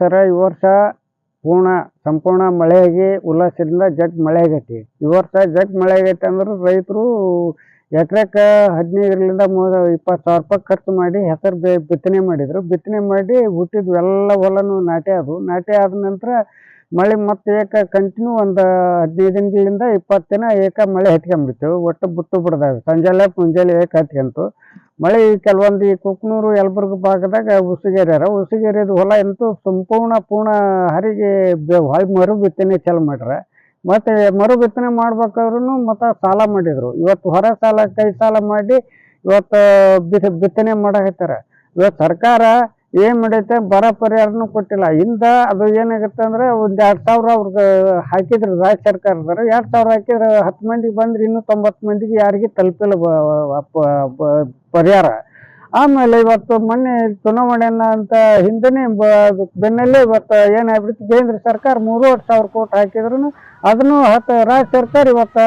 ಸರ, ಈ ವರ್ಷ ಪೂರ್ಣ ಸಂಪೂರ್ಣ ಮಳೆ ಆಗಿ ಉಲ್ಲಾಸದಿಂದ ಜಗ್ ಮಳೆ ಆಗೈತಿ ಈ ವರ್ಷ ಜಗ್ ಮಳೆ ಆಗೈತಿ ಅಂದ್ರೆ ರೈತರು ಎಕರೆಕ ಹದಿನೈದರಿಂದ ಮೂವತ್ತು, ಇಪ್ಪತ್ತು ಸಾವಿರ ರೂಪಾಯಿ ಖರ್ಚು ಮಾಡಿ ಹೆಸರು ಬೆ, ಬಿತ್ತನೆ ಮಾಡಿದರು. ಬಿತ್ತನೆ ಮಾಡಿ ಹುಟ್ಟಿದ್ವು, ಎಲ್ಲ ಹೊಲನು ನಾಟಿ ಆದವು. ನಾಟಿ ಆದ ನಂತರ ಮಳೆ ಮತ್ತೆ ಏಕ ಕಂಟಿನ್ಯೂ ಒಂದು ಹದಿನೈದು ದಿನಗಳಿಂದ ಇಪ್ಪತ್ತು ದಿನ ಏಕ ಮಳೆ ಹತ್ಕೊಂಡ್ಬಿಡ್ತು ಒಟ್ಟು ಬಿಟ್ಟು ಬಿಡ್ದಾಗ ಸಂಜೆಲ್ಲ ಮುಂಜಾನೆ ಏಕ ಹತ್ಕೊಂತು. ಮಳೆ ಕೆಲವೊಂದು ಈ ಕುಕ್ನೂರು, ಯಲಬುರ್ಗ ಭಾಗದಾಗ ಉಸುಗೇರ್ಯಾರ. ಉಸುಗೇರಿದ ಹೊಲ ಅಂತೂ ಸಂಪೂರ್ಣ ಪೂರ್ಣ ಹರಿಗೆ ಮರು ಬಿತ್ತನೆ ಚಾಲು ಮಾಡ್ಯಾರ. ಮತ್ತೆ ಮರು ಬಿತ್ತನೆ ಮಾಡ್ಬೇಕಾದ್ರೂ ಮತ್ತು ಸಾಲ ಮಾಡಿದ್ರು. ಇವತ್ತು ಹೊರ ಸಾಲ, ಕೈ ಸಾಲ ಮಾಡಿ ಇವತ್ತು ಬಿತ್ ಬಿತ್ತನೆ ಮಾಡಕತ್ತಾರ ಇವತ್ತು ಸರ್ಕಾರ ಏನ್ ಮಾಡೈತೆ? ಬರ ಪರಿಹಾರನೂ ಕೊಟ್ಟಿಲ್ಲ. ಇಂದ ಅದು ಏನಾಗುತ್ತೆ ಅಂದ್ರೆ ಒಂದ್ ಎರಡ್ ಸಾವಿರ ಅವ್ರಿಗೆ ಹಾಕಿದ್ರು ರಾಜ್ಯ ಸರ್ಕಾರದವರು. ಎರಡ್ ಸಾವಿರ ಹಾಕಿದ್ರೆ ಹತ್ತು ಮಂದಿಗೆ ಬಂದ್ರೆ ಇನ್ನೂ ತೊಂಬತ್ತು ಮಂದಿಗೆ ಯಾರಿಗೆ ತಲುಪಿಲ್ಲ ಪರಿಹಾರ. ಆಮೇಲೆ ಇವತ್ತು ಮೊನ್ನೆ ಚುನಾವಣೆ ಅಂತ ಹಿಂದೆನೆ ಬೆನ್ನಲ್ಲೇ ಇವತ್ತು ಏನಾಗ್ಬಿಡ್ತು? ಕೇಂದ್ರ ಸರ್ಕಾರ ಮೂರುವರೆ ಸಾವಿರ ಕೋಟಿ ಹಾಕಿದ್ರು ಅದನ್ನು ಹತ್ತು ರಾಜ್ಯ ಸರ್ಕಾರ ಇವತ್ತು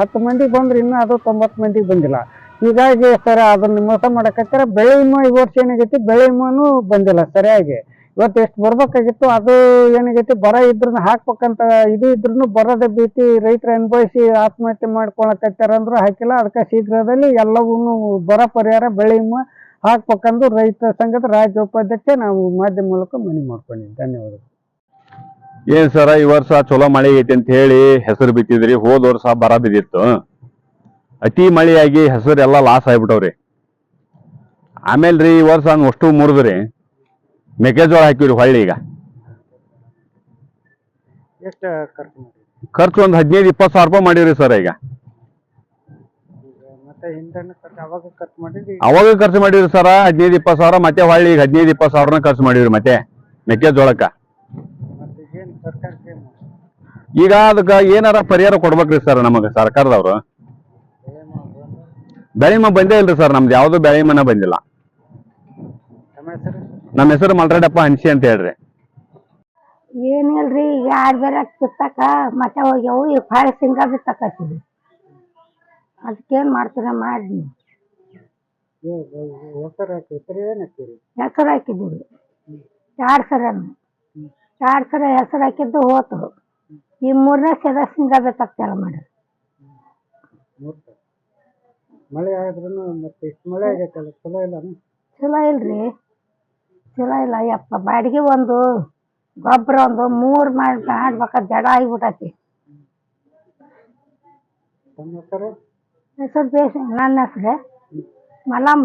ಹತ್ತು ಮಂದಿಗೆ ಬಂದ್ರೆ ಇನ್ನೂ ಅದು ತೊಂಬತ್ತು ಮಂದಿಗೆ ಬಂದಿಲ್ಲ. ಹೀಗಾಗಿ ಸರ್ ಅದನ್ನ ಮೋಸ ಮಾಡಕತ್ತಾರ ಬೆಳೆ ವಿಮಾ ಈ ವರ್ಷ ಏನಾಗೈತಿ, ಬೆಳೆ ವಿಮಾನು ಬಂದಿಲ್ಲ ಸರಿಯಾಗಿ. ಇವತ್ತು ಎಷ್ಟು ಬರ್ಬೇಕಾಗಿತ್ತು, ಅದು ಏನಾಗೈತಿ, ಬರ ಇದ್ರನ್ನ ಹಾಕ್ಬೇಕಂತ ಇದು ಇದ್ರೂ ಬರದ ಭೀತಿ, ರೈತರ ಅನುಭವಿಸಿ ಆತ್ಮಹತ್ಯೆ ಮಾಡ್ಕೊಳಕತ್ತಾರ ಅಂದ್ರು ಹಾಕಿಲ್ಲ, ಅದಕ್ಕೆ ಶೀಘ್ರದಲ್ಲಿ ಎಲ್ಲವೂ ಬರ ಪರಿಹಾರ, ಬೆಳೆ ವಿಮಾ ಹಾಕ್ಬೇಕಂದು ರೈತ ಸಂಘದ ರಾಜ್ಯ ಉಪಾಧ್ಯಕ್ಷ ನಾವು ಮಾಧ್ಯಮ ಮೂಲಕ ಮನವಿ ಮಾಡ್ಕೊಂಡಿದ್ವಿ. ಧನ್ಯವಾದಗಳು. ಏನ್ ಸರ, ಈ ವರ್ಷ ಚಲೋ ಮಳೆ ಐತಿ ಅಂತ ಹೇಳಿ ಹೆಸರು ಬಿತ್ತಿದ್ರಿ, ಹೋದ ವರ್ಷ ಬರ ಬಿದ್ದಿತ್ತು. ಅತಿ ಮಳೆಯಾಗಿ ಹೆಸರು ಎಲ್ಲ ಲಾಸ್ ಆಗ್ಬಿಟ್ಟವ್ರಿ. ಆಮೇಲೆ ರೀ ಈ ವರ್ಷ ಅಷ್ಟು ಮುರಿದ್ರಿ. ಮೆಕ್ಕೆಜೋಳ ಹಾಕಿವ್ರಿ ಹೊಳ್ಳಿ ಈಗ. ಎಷ್ಟು ಖರ್ಚು ಮಾಡಿ ಖರ್ಚು ಒಂದ್ ಹದಿನೈದು ಇಪ್ಪತ್ತು ಸಾವಿರ ರೂಪಾಯಿ ಮಾಡಿವ್ರಿ ಸರ್ ಈಗ. ಮತ್ತೆ ಖರ್ಚು ಅವಾಗ ಖರ್ಚು ಮಾಡಿದ್ರಿ? ಅವಾಗ ಖರ್ಚು ಮಾಡಿವ್ರಿ ಸರ ಹದಿನೈದು ಇಪ್ಪತ್ತು ಸಾವಿರ ಮತ್ತೆ ಹೊಳ್ಳಿ ಈಗ ಹದಿನೈದು ಇಪ್ಪತ್ತು ಸಾವಿರನ ಖರ್ಚು ಮಾಡಿವ್ರಿ ಮತ್ತೆ ಮೆಕ್ಕೆಜೋಳಕ್ಕ. ಮತ್ತೆ ಏನು ಸರ್ಕಾರಕ್ಕೆ ಏನು ಈಗ ಅದಕ್ಕೆ ಏನಾರ ಪರಿಹಾರ ಕೊಡ್ಬೇಕ್ರಿ ಸರ್ ನಮಗೆ ಸರ್ಕಾರದವ್ರು. ಬೆಳೆ ವಿಮಾ ಬಂದೇ ಇಲ್ರಿ ಸರ್ ನಮ್ದು ಯಾವ್ದು ಬೆಳೆ ವಿಮಾನ ಬಂದಿಲ್ಲ. ನಮ್ಮ ಹೆಸರು? ಮಲ್ರಾಡಪ್ಪ ಹನ್ಸಿ ಅಂತ ಹೇಳ್ರಿ. ಏನಿಲ್ರಿ ಈಗ ಆಡ್ ಬೇರೆ ಸುತ್ತಕ ಮತ್ತೆ ಹೋಗ್ಯವು ಈಗ ಫಾಳೆ ಶೇಂಗಾ ಬಿತ್ತಕತ್ತೀವಿ ಅದಕ್ಕೇನ್ ಮಾಡ್ತೀರ ಮಾಡಿ ಹೆಸರು ಹಾಕಿದ್ದೀವಿ. ಎರಡು ಸರ ಎರಡು ಸರ ಹೆಸರು ಹಾಕಿದ್ದು ಹೋತು. ಈ ಮೂರನೇ ಸರ ಶೇಂಗಾ ಬಿತ್ತಕ್ತಾರ ಮಾಡಿ ಮಳೆ ಆದ್ರೂ ಮತ್ತೆ ಇಷ್ಟು ಮಳೆ ಆಗೈತಲ್ಲ ಚಲೋ ಇಲ್ಲ ಚಲೋ ಇಲ್ರಿ. ಚಲೋ ಇಲ್ಲ ಯಪ್ಪ ಬಾಡಿಗೆ ಒಂದು ಗೊಬ್ಬರ ಒಂದು ಮೂರು ಮಾಡಿ ಮಾಡ್ಬೇಕಾದ್ರೆ ಜಡ ಆಗಿಬಿಟ್ಟೈತಿ ತಮ್ಮ ಹೆಸರು? ಹೆಸರು ಬೇಸ ನನ್ನ ಹೆಸ್ರು ಮಲಮ್